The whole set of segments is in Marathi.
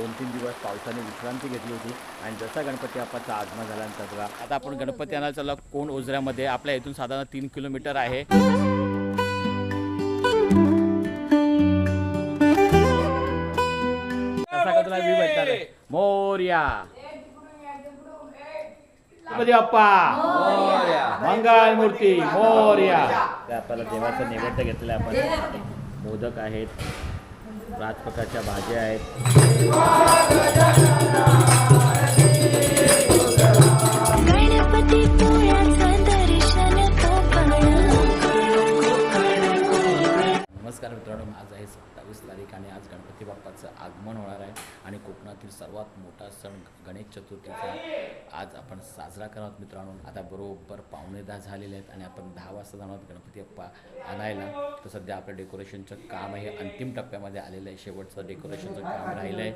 दोन तीन दिवस पावसाने विश्रांती घेतली होती. आणि जसा गणपती बाप्पाचा आगमन झाल्यानंतर बघा आता आपण गणपती आणायला चाललो. कोण ओझऱ्यामध्ये? आपल्या इथून साधारण तीन किलोमीटर आहे. कसा का तुला व्ह्यू भेटणार? आहे? मोरया. गणपती बाप्पा. मंगल मूर्ती मोरया. आपल्याला देवाचा नैवेद्य घेतलेला आहे आपण. मोदक आहेत. पाच प्रकारच्या भाज्या आहेत. आणि कोकणातील सर्वात मोठा सण गणेश चतुर्थीचा आज आपण साजरा करणार मित्रांनो. आता बरोबर पावणे दहा झालेले आहेत आणि आपण दहा वाजता जाणार गणपती अप्पा आणायला. तर सध्या आपलं डेकोरेशनचं काम आहे. अंतिम टप्प्यामध्ये आलेलं आहे. शेवटचं डेकोरेशनचं काम राहिलं आहे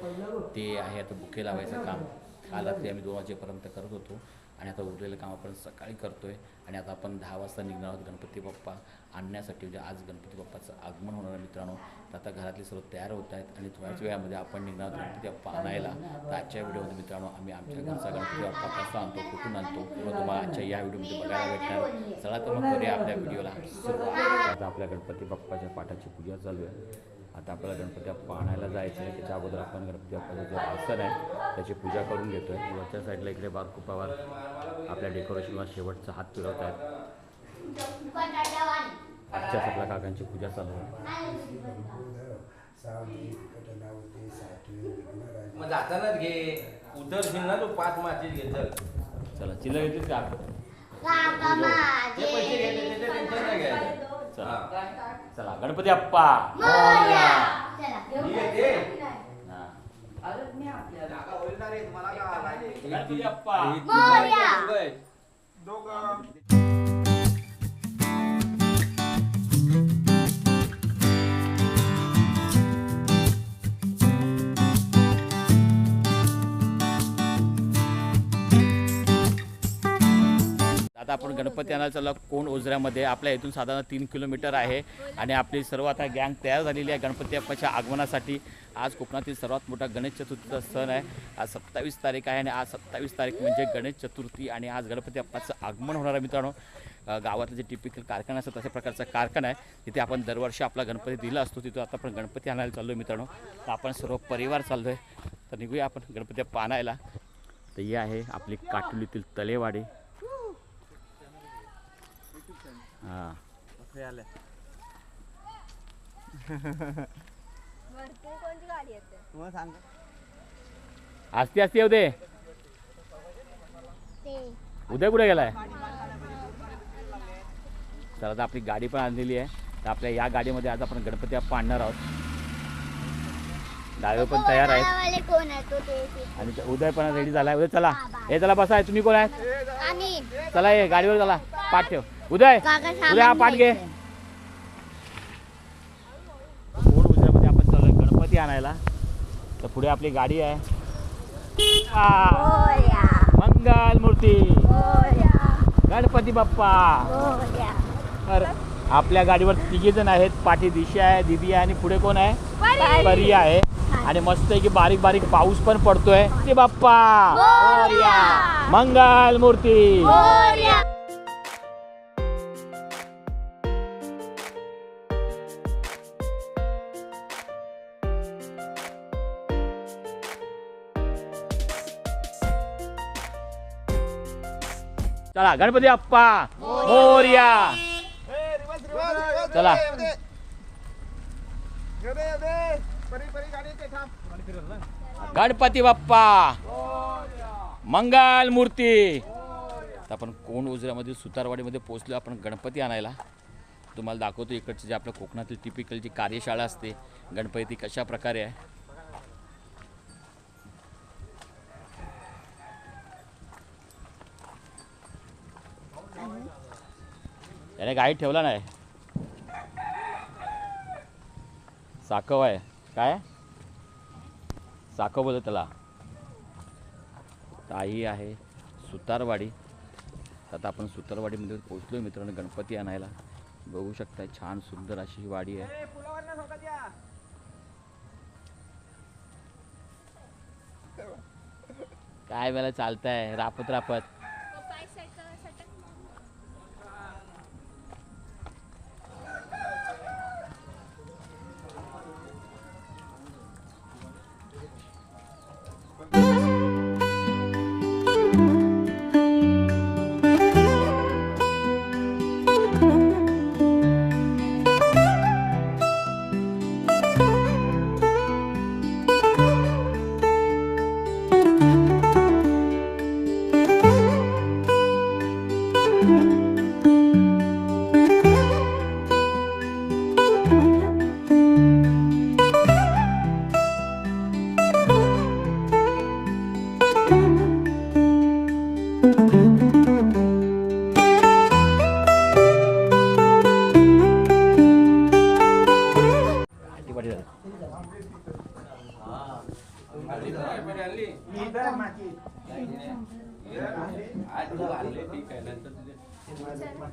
ते आहे आता बुके लावायचं काम. काल रात्री आम्ही दोन वाजेपर्यंत करत होतो. आणि आता उरलेलं काम आपण सकाळी करतो आहे आणि आता आपण दहा वाजता निघणार आहोत गणपती बाप्पा आणण्यासाठी. म्हणजे आज गणपती बाप्पाचं आगमन होणार आहे मित्रांनो. तर आता घरातले सर्व तयार होत आहेत आणि थोड्याच वेळामध्ये आपण निघणार आहोत गणपती बाप्पा आणायला. तर आजच्या व्हिडिओमध्ये मित्रांनो आम्ही आमच्या घरचा गणपती बाप्पा कसा आणतो कुठून आणतो किंवा तुम्हाला आजच्या या व्हिडिओमध्ये बघायला भेटणार चला तर मग करूया आपल्या व्हिडिओला. सुरुवात. आता आपल्या गणपती बाप्पाच्या पाठाची पूजा चालू आहे. आता आपल्याला गणपती बाप्पा आणायला जायचं आहे त्याच्या अगोदर आपण गणपती बाप्पाचं जो आसन आहे त्याची पूजा करून घेतो आहे वरच्या साईडला इकडे बारकू पवार आपल्या डेकोरेशनला शेवटचा हात फिरवत आहेत आजच्या साईडला काकांची पूजा चालू आहे मग जातानाच घे ना तू पाच माचीत घे चल चला चिल्लर येतील का ते पैसे घे त्याचे टेन्शन नाही घ्यायचं चला. चला गणपती बाप्पा मोरया. ठीक आहे ते. हा. जागा होईल ना आता आपण गणपती आणायला चाललो कोण ओझऱ्यामध्ये? आपल्या इथून साधारण तीन किलोमीटर आहे. आणि आपली सर्व आता गँग तयार झालेली आहे गणपती अप्पाच्या आगमनासाठी. आज कोकणातील सर्वात मोठा गणेश चतुर्थीचा सण आहे. आज सत्तावीस तारीख आहे आणि आज सत्तावीस तारीख म्हणजे गणेश चतुर्थी आणि आज गणपती अप्पाचं आगमन होणार आहे मित्रांनो. गावातले जे टिपिकल कारखाना असतात तशा प्रकारचा कारखाना आहे. तिथे आपण दरवर्षी आपला गणपती दिला असतो. तिथं आता आपण गणपती आणायला चाललो आहे मित्रांनो. तर आपण सर्व परिवार चाललो आहे तर निघूया आपण गणपती बाप्पा आणायला. तर ही आहे आपली काटोलीतील तलेवाडी हां. कोणती गाडी येते? असते असते येऊ दे. उद्या कुठे गेलाय? तर आता आपली गाडी पण आणलेली आहे. तर आपल्या या गाडीमध्ये आज आपण गणपती बाप्पा आणणार आहोत. ड्रायव्हर पण तयार आहेत. कोण आहे तो ते ते. आणि ते उदय पण रेडी झालाय. उदय चला. हे चला बसा. तुम्ही कोण आहे चला ये गाडीवर चला. पाठ ठेव. उदय उदय हा पाठ घे. कोण उद्यामध्ये आपण चालू गणपती आणायला. तर पुढे आपली गाडी आहे. मंगल मूर्ती गणपती बाप्पा. तर आपल्या गाडीवर तिघे जण आहेत. पाठी दिशा आहे दिदी आहे आणि पुढे कोण आहे? परी. आहे. आणि मस्त आहे की बारीक बारीक पाऊस पण पडतोय. ते बाप्पा. मंगल मूर्ती चला गणपती बाप्पा मोर्या. चला. गणपती बाप्पा. मंगल मूर्ती. आपण कोण उजऱ्यामध्ये सुतारवाडीमध्ये पोहोचलो आपण गणपती आणायला. तुम्हाला दाखवतो इकडची जे आपल्या कोकणातील टिपिकल जी कार्यशाळा असते गणपती कशा प्रकारे आहे. त्याने गाडी ठेवला नाही. साकव आहे. काय? साकव बोलतो त्याला. ताई आहे सुतारवाडी. आता आपण सुतारवाडीमध्ये पोहोचलो मित्रांनो गणपती आणायला. बघू शकता छान सुंदर अशी ही वाडी आहे. काय वेळा चालतंय? रापत रापत.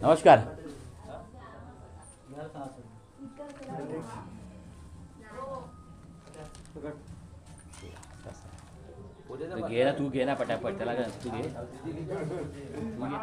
नमस्कार तू घे ना तू घे ना पटापट त्याला तू घे तू घे.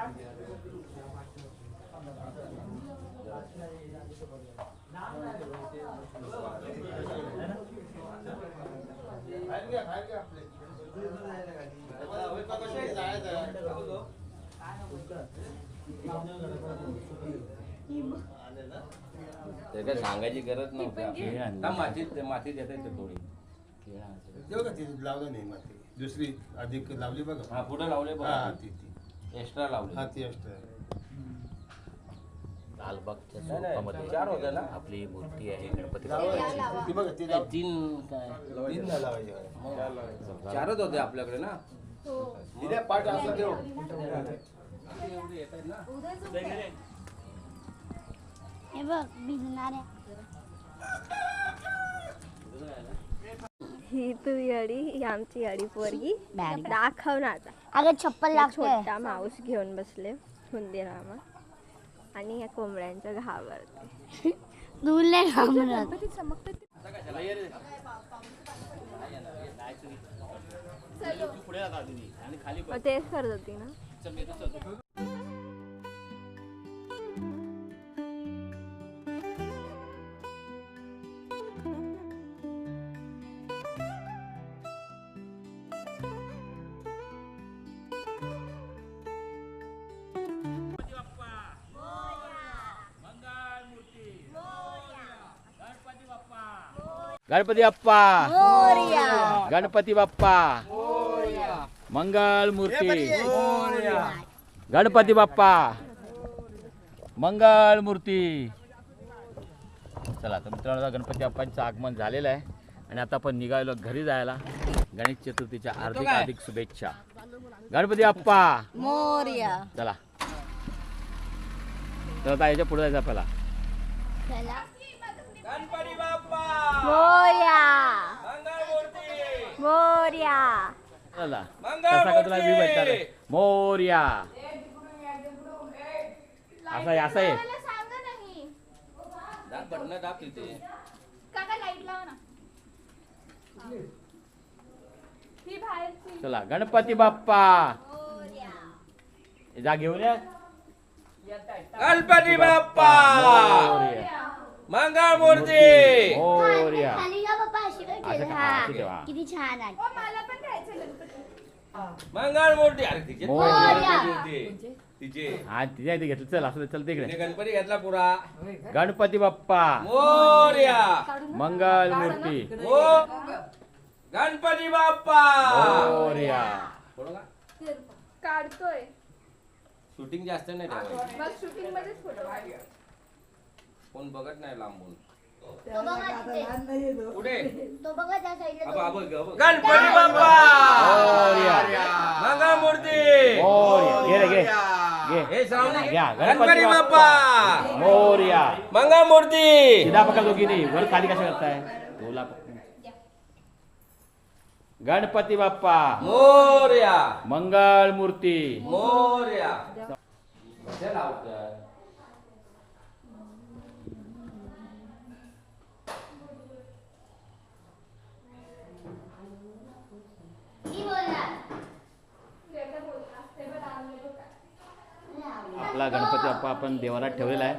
ते काय सांगायची गरज नव्हती आणि- आता मातीत मातीत येते ते थोडी. देऊ का ती? लावलं नाही माती दुसरी अधिक लावली बघा. हा पुढे लावले हा ती ती. एक्स्ट्रा हा लावले ती असतं लालबागच्या नाही, नाही, चौकामध्ये चार होते ना? आपली मूर्ती आहे गणपती लावायची. ती बघा ती लाव. तीन काय? तीन नाही लावायची चार लावायची. चारच होते आपल्याकडे ना? तिला पाठ असं हे बघ भिजणाऱ्या. ही तू येडी ही आमची येडी पोरगी. बॅडी. दाखव ना आता. अगं चप्पल छोटा माऊस घेऊन बसले. हुंदीरामा. आणि या कोंबड्यांच्या घावरते घाबरत. मग तेच करत होती ना. गणपती बाप्पा. गणपती बाप्पा. मंगल मूर्ती गणपती बाप्पा. मंगल मूर्ती चला तर मित्रांनो गणपती बाप्पांचं आगमन झालेलं आहे. आणि आता आपण निघालो घरी जायला. गणेश चतुर्थीच्या हार्दिक हार्दिक शुभेच्छा. गणपती बाप्पा. मोर्या. चला. तर आता याच्यापुढे जायचं आपल्याला. मोर्या मोर्या. चला. कसा का तुला मी भेटणार आहे? मोर्या. असा आहे असा आहे. दाब बटणं दाब तिथे चला गणपती बाप्पा. जा घेऊन या. गणपती बाप्पा. मोरया. मंगळ मूर्ती. मोरया. केलं? का? हा. असं ठेवा. किती छान आहे. मंगळ मूर्ती. अरे तिचे मोरया. तिचे तिचे. हा तिच्या इथे घेतलं. चल असं चल तिकडे. तिने गणपती घेतला पुरा. गणपती बाप्पा. मोर्या. मंगल मूर्ती. गणपती बाप्पा. मोरया. थोडं का? काढतोय. शूटिंग जास्त नाही ठेवायची. मग शूटिंग मध्येच फोटो कोण बघत नाही लांबून. गणपती बाप्पा! मोरया मंगळ मूर्ती मोरया घे रे घे. घे. हे श्रावणी घ्या, गणपती बाप्पा. मोरया मंगळ मूर्ती सीधा पकड दोघींनी. वर खाली कसं करताय? बोला गणपती बाप्पा. मोर्या. मंगल मूर्ती मोर्या. कशा लावतात मी बोलणार आपला गणपती बाप्पा आपण देवाला ठेवलेला आहे.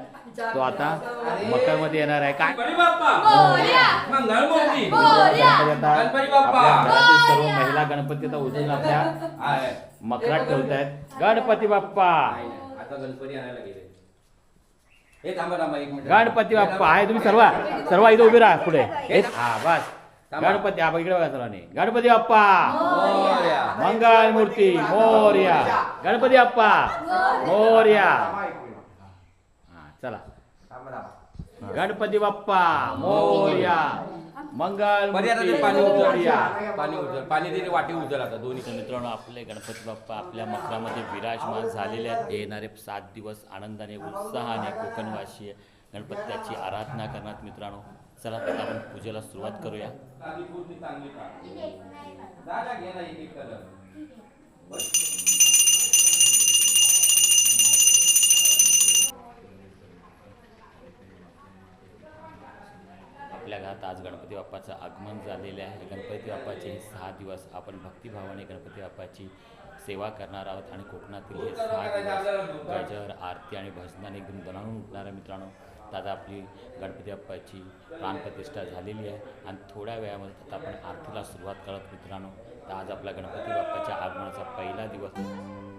तो आता मकरमध्ये येणार आहे. काय? सर्व महिला गणपती आता उचलून आपल्या. मकरात ठेवत आहेत गणपती बाप्पा. आता गणपती आणायला गेले. हे थांबा थांबा एक मिनिट. गणपती बाप्पा. आहे तुम्ही सर्व सर्व इथे उभे राहा पुढे. हे- हा बस. गणपती बघ, इकडे बघा सर्वांनी गणपती बाप्पा. मोरया. मंगल मूर्ती मोर्या. गणपती बाप्पा. मोर्या. हा चला. गणपती बाप्पा मोर्या. मंगल ते पाणी मोरया. पाणी उचल पाणी तिथे वाटी उचल आता दोन्ही. तर मित्रांनो आपले गणपती बाप्पा आपल्या मकरामध्ये विराजमान झालेले आहेत. येणारे सात दिवस आनंदाने उत्साहाने कोकणवासी गणपत्याची आराधना करण्यात मित्रांनो. चला तर आपण पूजेला सुरुवात करूया. आपल्या घरात आज गणपती बाप्पाचं आगमन झालेलं आहे. गणपती बाप्पाचे हे सहा दिवस आपण भक्तिभावाने गणपती बाप्पाची सेवा करणार आहोत आणि कोकणातील हे सहा दिवस गजर आरती आणि भजनाने एकदम दणाणून उठणाऱ्या मित्रांनो दादा आपली गणपती बाप्पाची प्राणप्रतिष्ठा झालेली आहे. आणि थोड्या वेळामध्ये आता आपण आरतीला सुरुवात करत मित्रांनो. तर आज आपला गणपती बाप्पाच्या आगमनाचा पहिला दिवस.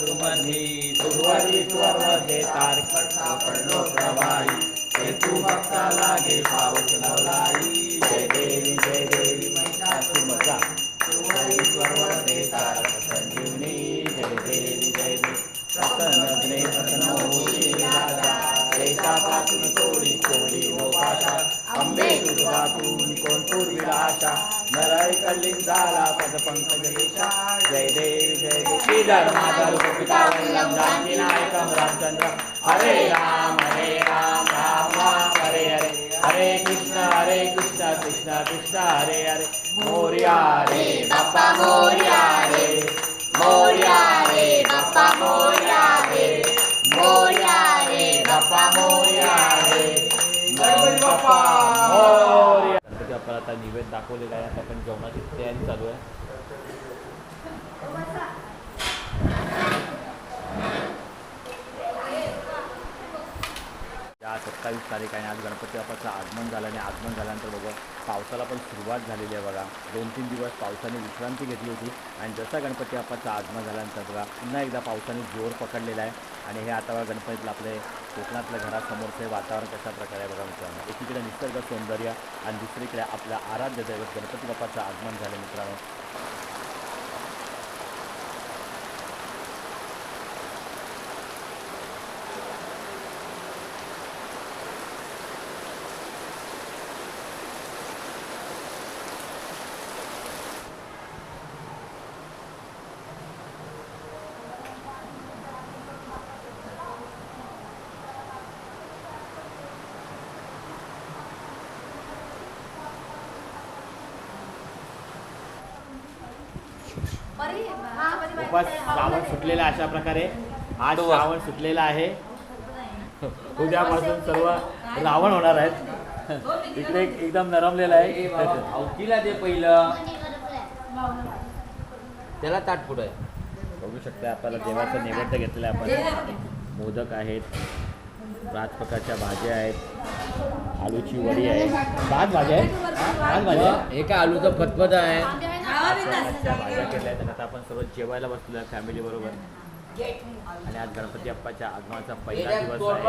महिषासुरमर्दी सुरवरी सुरमध्ये तारक पडलो प्रवाही. हे तू भक्ता लागे पाऊस लवलाई जय देवी जय देवी महिषासुरमर्दा सुरवरी सुरमध्ये तारक अंबे तुझवातून कोण पूर्वीला आशा नरय कल्लिंग झाला पद पंकजलेशा जय देव जय देव श्रीधर माधव पिता वल्लभ जानकी नायकम रामचंद्र हरे राम हरे राम राम राम हरे हरे हरे कृष्ण हरे कृष्ण कृष्ण कृष्ण हरे हरे मोर्या रे बाप्पा मोर्या रे मोर्या रे बाप्पा मोर्या रे मोर्या दाखवलेलं आहे. आता आपण जेवणाची तयारी चालू आहे या सत्तावीस तारीख आहे आज गणपती बाप्पाचं आगमन झालं आणि आगमन झाल्यानंतर बघा पावसाला पण सुरुवात झालेली आहे बघा. दोन तीन दिवस पावसाने विश्रांती घेतली होती आणि जसा गणपती बाप्पाचं आगमन झाल्यानंतर बघा पुन्हा एकदा पावसाने जोर पकडलेला आहे आणि हे आता बघा गणपतीतलं आपले कोकणातल्या घरासमोरचं वातावरण कशा प्रकारे आहे बघा मित्रांनो. एकीकडे निसर्ग सौंदर्य आणि दुसरीकडे आपल्या आराध्य दैवत गणपती बाप्पाचं आगमन झालं मित्रांनो. खूपच श्रावण सुटलेला अशा प्रकारे. आज श्रावण सुटलेला आहे. उद्यापासून सर्व रावण होणार आहेत. इकडे एक- एकदम नरमलेला आहे. अवतीला दे पहिलं. त्याला ताट पुढं आहे. बघू शकता आपल्याला देवाचं नैवेद्य घेतलेलं आहे आपण. मोदक आहेत पाच प्रकारच्या भाज्या आहेत आलूची वडी आहे. पाच भाज्या आहेत? पाच भाज्या काय आलूचं फतफत आहे. केल्या आहेत आता आपण सर्व जेवायला बसलेलो आहे फॅमिली बरोबर. आणि आज गणपती बाप्पाच्या आगमनाचा पहिला दिवस आहे.